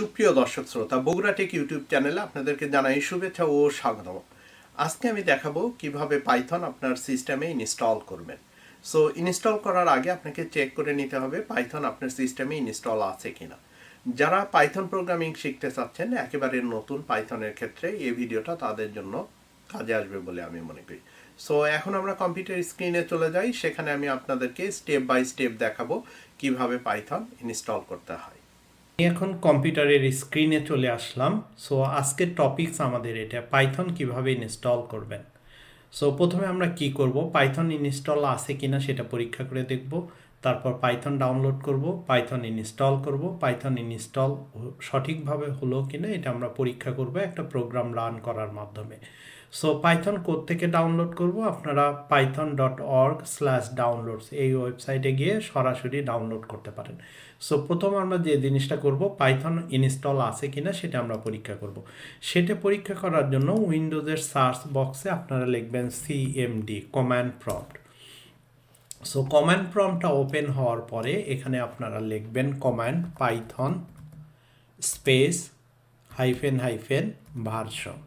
সুপ্রিয় দর্শক শ্রোতা, বগুড়া টেক ইউটিউব চ্যানেলে আপনাদেরকে জানাই শুভেচ্ছা ও স্বাগতম। আজকে আমি দেখাবো কীভাবে পাইথন আপনার সিস্টেমে ইনস্টল করবেন। সো, ইনস্টল করার আগে আপনাকে চেক করে নিতে হবে পাইথন আপনার সিস্টেমে ইনস্টল আছে কিনা। যারা পাইথন প্রোগ্রামিং শিখতে চাচ্ছেন, একেবারে নতুন পাইথনের ক্ষেত্রে এই ভিডিওটা তাদের জন্য কাজে আসবে বলে আমি মনে করি। সো, এখন আমরা কম্পিউটার স্ক্রিনে চলে যাই, সেখানে আমি আপনাদেরকে স্টেপ বাই স্টেপ দেখাবো কীভাবে পাইথন ইনস্টল করতে হয়। এখন কম্পিউটারের স্ক্রিনে চলে আসলাম। সো আজকের টপিকস আমাদের এটা। পাইথন কীভাবে ইনস্টল করবেন? সো প্রথমে আমরা কি করব? পাইথন ইনস্টল আছে কিনা সেটা পরীক্ষা করে দেখব। তারপর পাইথন ডাউনলোড করব পাইথন ইনস্টল করব পাইথন ইনস্টল সঠিকভাবে হলো কি না এটা আমরা পরীক্ষা করব একটা প্রোগ্রাম রান করার মাধ্যমে। সো পাইথন কোড থেকে ডাউনলোড করব, আপনারা Python dot org slash downloads এই ওয়েবসাইটে গিয়ে সরাসরি ডাউনলোড করতে পারেন। সো প্রথম আমরা যে জিনিসটা করব পাইথন ইনস্টল আছে কিনা সেটা আমরা পরীক্ষা করব। সেটা পরীক্ষা করার জন্য উইন্ডোজের সার্চ বক্সে আপনারা লিখবেন CMD command prompt so command প্রম্পটটা open হওয়ার পরে এখানে আপনারা লিখবেন command Python space hyphen hyphen version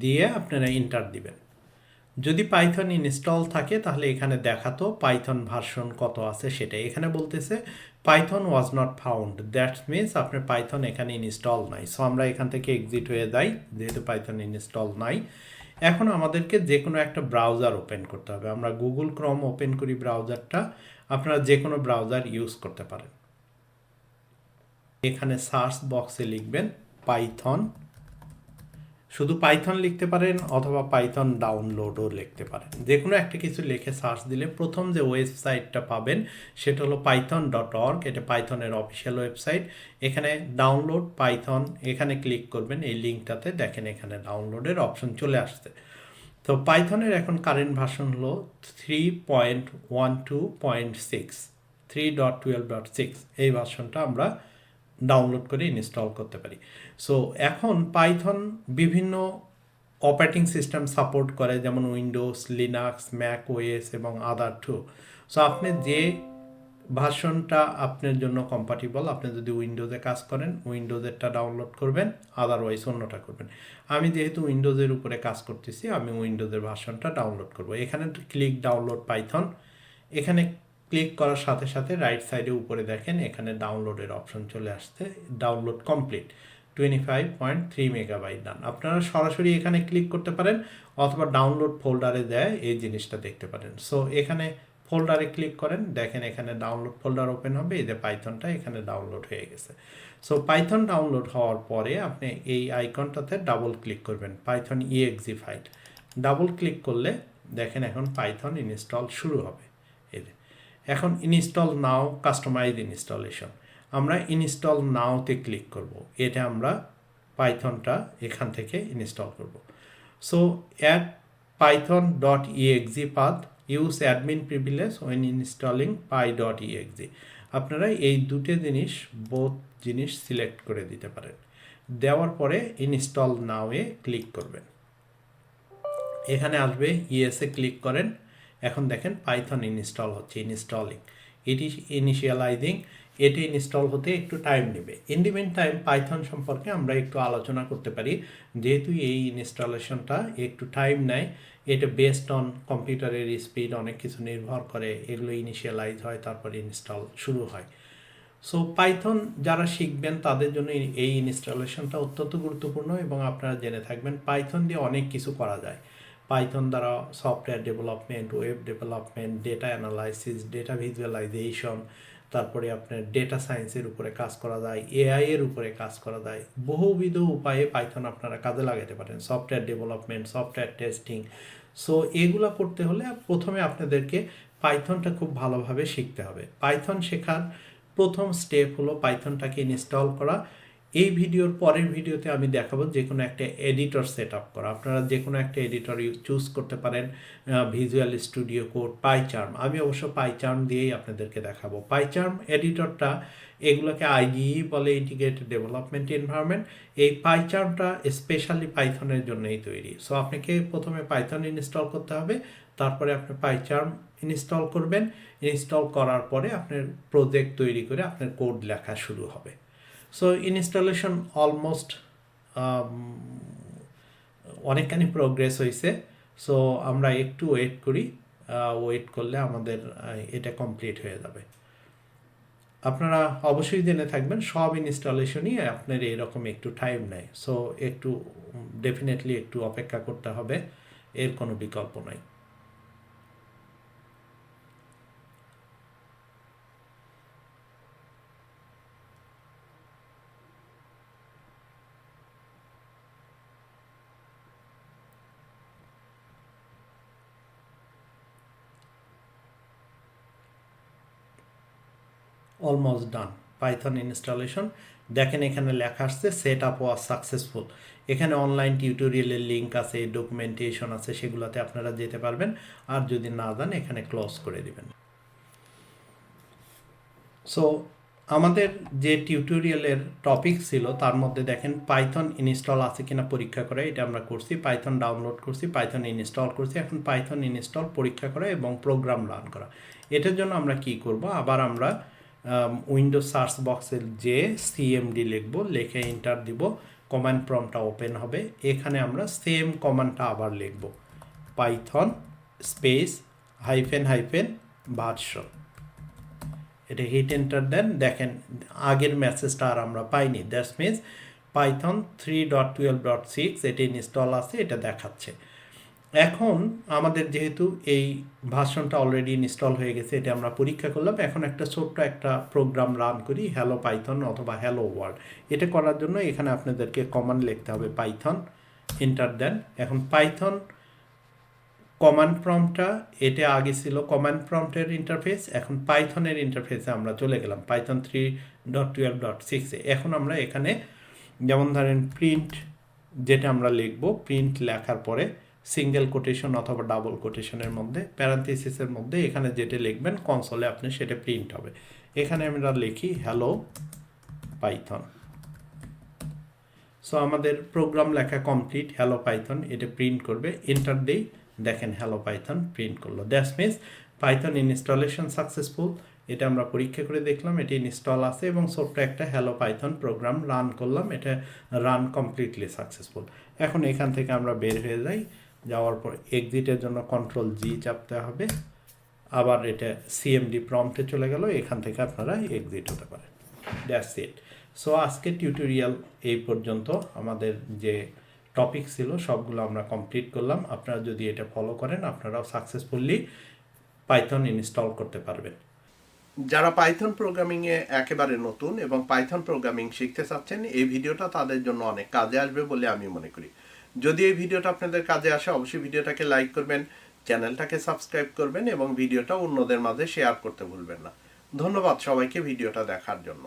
দিয়ে আপনারা ইন্টার দিবেন। যদি পাইথন ইনস্টল থাকে, তাহলে এখানে দেখাতো পাইথন ভার্সন কত আছে সেটা এখানে বলতেছে Python was not found that means আপনার পাইথন এখানে ইনস্টল নাই। সো আমরা এখান থেকে এক্সিট হয়ে যাই, যেহেতু পাইথন ইনস্টল নাই। এখন আমাদেরকে যে কোনো একটা ব্রাউজার ওপেন করতে হবে। আমরা গুগল ক্রম ওপেন করি ব্রাউজারটা আপনারা যে কোনো ব্রাউজার ইউজ করতে পারেন। এখানে সার্চ বক্সে লিখবেন পাইথন শুধু পাইথন লিখতে পারেন অথবা পাইথন ডাউনলোডও লিখতে পারেন। যে কোনো একটা কিছু লিখে সার্চ দিলে প্রথম যে ওয়েবসাইটটা পাবেন সেটা হলো পাইথন ডট অর্গ এটা পাইথনের অফিসিয়াল ওয়েবসাইট। এখানে ডাউনলোড পাইথন এখানে ক্লিক করবেন, এই লিঙ্কটাতে দেখেন এখানে ডাউনলোডের অপশন চলে আসছে। তো পাইথনের এখন কারেন্ট ভার্সন হলো three point one two point six three dot twelve dot six এই ভার্সনটা আমরা ডাউনলোড করে ইনস্টল করতে পারি। সো এখন পাইথন বিভিন্ন অপারেটিং সিস্টেম সাপোর্ট করে, যেমন উইন্ডোজ লিনাক্স ম্যাক ওএস এবং আদার টু সো আপনি যে ভার্সনটা আপনার জন্য কম্পাটিবল আপনি যদি উইন্ডোজে কাজ করেন উইন্ডোজেরটা ডাউনলোড করবেন আদারওয়াইজ অন্যটা করবেন। আমি যেহেতু উইন্ডোজের উপরে কাজ করতেছি, আমি উইন্ডোজের ভার্সনটা ডাউনলোড করব। এখানে ক্লিক ডাউনলোড পাইথন এখানে ক্লিক করার সাথে সাথে রাইট সাইডে উপরে দেখেন, এখানে ডাউনলোডের অপশন চলে আসছে download complete twenty five point three megabyte done আপনারা সরাসরি এখানে ক্লিক করতে পারেন, অথবা ডাউনলোড ফোল্ডারে দেয়, এই জিনিসটা দেখতে পারেন। সো এখানে ফোল্ডারে ক্লিক করেন, দেখেন এখানে ডাউনলোড ফোল্ডার ওপেন হবে, এই যে পাইথনটা এখানে ডাউনলোড হয়ে গেছে। সো পাইথন ডাউনলোড হওয়ার পরে আপনি এই আইকনটাতে ডাবল ক্লিক করবেন Python exe file double click করলে দেখেন এখন পাইথন ইনস্টল শুরু হবে। এই এখন ইনস্টল নাও কাস্টমাইজ ইনস্টলেশন আমরা ইনস্টল নাওতে ক্লিক করব। এটা আমরা পাইথনটা এখান থেকে ইনস্টল করব। So add Python dot exe path use admin privilege when installing py dot exe আপনারা এই দুটো জিনিস বোধ জিনিস সিলেক্ট করে দিতে পারেন। দেওয়ার পরে ইনস্টল নাওয়ে ক্লিক করবেন। এখানে আসবে ইএসএ ক্লিক করেন। এখন দেখেন পাইথন ইনস্টল হচ্ছে ইনস্টলিং এটি ইনিশিয়ালাইজিং এটি ইনস্টল হতে একটু টাইম নেবে। ইন্ডিমেন্ট টাইম পাইথন সম্পর্কে আমরা একটু আলোচনা করতে পারি। যেহেতু এই ইনস্টলেশনটা একটু টাইম নেয়, এটা বেসড অন কম্পিউটারের স্পিড অনেক কিছু নির্ভর করে, এগুলো ইনিশিয়ালাইজ হয়, তারপরে ইনস্টল শুরু হয়। সো পাইথন যারা শিখবেন, তাদের জন্য এই ইনস্টলেশনটা অত্যন্ত গুরুত্বপূর্ণ এবং আপনারা জেনে থাকবেন পাইথন দিয়ে অনেক কিছু করা যায়। পাইথন দ্বারা software development web development data analysis data visualisation তারপরে আপনার ডেটা সায়েন্সের উপরে কাজ করা যায় এআই এর উপরে কাজ করা যায়। বহুবিধ উপায়ে পাইথন আপনারা কাজে লাগাতে পারেন। Software development software testing so এগুলো করতে হলে প্রথমে আপনাদেরকে পাইথনটা খুব ভালোভাবে শিখতে হবে। পাইথন শেখার প্রথম স্টেপ হলো পাইথনটাকে ইনস্টল করা। এই ভিডিওর পরের ভিডিওতে আমি দেখাবো যে কোনো একটা এডিটর সেট আপ করা। আপনারা যে কোনো একটা এডিটর চুজ করতে পারেন ভিজুয়াল স্টুডিও কোড পাইচার্ম আমি অবশ্য পাইচার্ম দিয়েই আপনাদেরকে দেখাবো। পাইচার্ম এডিটরটা এগুলোকে আইডিই বলে ইন্টিগ্রেটেড ডেভেলপমেন্ট এনভায়রনমেন্ট এই পাইচার্মটা স্পেশালি পাইথনের জন্যই তৈরি। সো আপনাকে প্রথমে পাইথন ইনস্টল করতে হবে, তারপরে আপনি পাইচার্ম ইনস্টল করবেন। ইনস্টল করার পরে আপনার প্রজেক্ট তৈরি করে আপনার কোড লেখা শুরু হবে। সো ইনস্টলেশন অলমোস্ট অনেকখানি প্রোগ্রেস হয়েছে। সো আমরা একটু ওয়েট করি ওয়েট করলে আমাদের এটা কমপ্লিট হয়ে যাবে। আপনারা অবশ্যই জেনে থাকবেন, সব ইনস্টলেশনই আপনার এরকম একটু টাইম নেয়। সো একটু ডেফিনেটলি একটু অপেক্ষা করতে হবে, এর কোনো বিকল্প নাই। অলমোস্ট ডান পাইথন ইনস্টলেশন দেখেন এখানে লেখা আসছে সেট আপ ওয়াজ সাকসেসফুল এখানে অনলাইন টিউটোরিয়ালের লিঙ্ক আছে ডকুমেন্টেশন আছে, সেগুলোতে আপনারা যেতে পারবেন। আর যদি না যান, এখানে ক্লোজ করে দিবেন। সো আমাদের যে টিউটোরিয়ালের টপিক ছিল, তার মধ্যে দেখেন পাইথন ইনস্টল আছে কিনা পরীক্ষা করে, এটা আমরা করছি। পাইথন ডাউনলোড করছি পাইথন ইনস্টল করছি। এখন পাইথন ইনস্টল পরীক্ষা করা এবং প্রোগ্রাম রান করা। এটার জন্য আমরা কি করব? আবার আমরা উইন্ডোজ সার্চ বক্সের যে সিএমডি লিখব, লিখে এন্টার দিব কমান্ড প্রমটা ওপেন হবে। এখানে আমরা সেম কমান্ডটা আবার লিখব। Python space hyphen hyphen version এটা হিট এন্টার দেন, দেখেন আগের মেসেজটা আর আমরা পাইনি। That's means Python three dot twelve dot six এটা ইনস্টল আছে, এটা দেখাচ্ছে। এখন আমাদের যেহেতু এই ভাষণটা অলরেডি ইনস্টল হয়ে গেছে, এটা আমরা পরীক্ষা করলাম। এখন একটা ছোট্ট একটা প্রোগ্রাম রান করি হ্যালো পাইথন অথবা হ্যালো ওয়ার্ল্ড এটা করার জন্য এখানে আপনাদেরকে কমান্ড লিখতে হবে পাইথন এন্টার দেন এখন পাইথন কমান্ড প্রম্পটটা এটা আগে ছিল কমান্ড প্রম্পটের ইন্টারফেস এখন পাইথনের ইন্টারফেসে আমরা চলে গেলাম Python three dot twelve dot সিক্সে এখন আমরা এখানে, যেমন ধরেন প্রিন্ট যেটা আমরা লিখব প্রিন্ট লেখার পরে সিঙ্গেল কোটেশন অথবা ডাবল কোটেশনের মধ্যে প্যারান্থিসিসের মধ্যে এখানে যেটা লিখবেন কনসোলে আপনি সেটা প্রিন্ট হবে। এখানে আমরা লিখি হ্যালো পাইথন সো আমাদের প্রোগ্রাম লেখা কমপ্লিট হ্যালো পাইথন এটা প্রিন্ট করবে। এন্টার দেই, দেখেন হ্যালো পাইথন প্রিন্ট করল। That's means Python installation successful এটা আমরা পরীক্ষা করে দেখলাম, এটি ইনস্টল আছে এবং ছোট্ট একটা হ্যালো পাইথন প্রোগ্রাম রান করলাম, এটা রান কমপ্লিটলি সাকসেসফুল এখন এখান থেকে আমরা বের হয়ে যাই। যাওয়ার পর এক্সিটের জন্য কন্ট্রোল জি চাপতে হবে। আবার এটা সিএমডি প্রম্পটে চলে গেল, এখান থেকে আপনারা এক্সিট হতে পারেন। দ্যাটস ইট সো আজকে টিউটোরিয়াল এই পর্যন্ত। আমাদের যে টপিক ছিল, সবগুলো আমরা কমপ্লিট করলাম। আপনারা যদি এটা ফলো করেন, আপনারাও সাকসেসফুলি পাইথন ইনস্টল করতে পারবেন। যারা পাইথন প্রোগ্রামিংয়ে একেবারে নতুন এবং পাইথন প্রোগ্রামিং শিখতে চাচ্ছেন, এই ভিডিওটা তাদের জন্য অনেক কাজে আসবে বলে আমি মনে করি। যদি এই ভিডিওটা আপনাদের কাজে আসে, অবশ্যই ভিডিওটাকে লাইক করবেন, চ্যানেলটাকে সাবস্ক্রাইব করবেন এবং ভিডিওটা অন্যদের মাঝে শেয়ার করতে ভুলবেন না। ধন্যবাদ সবাইকে ভিডিওটা দেখার জন্য।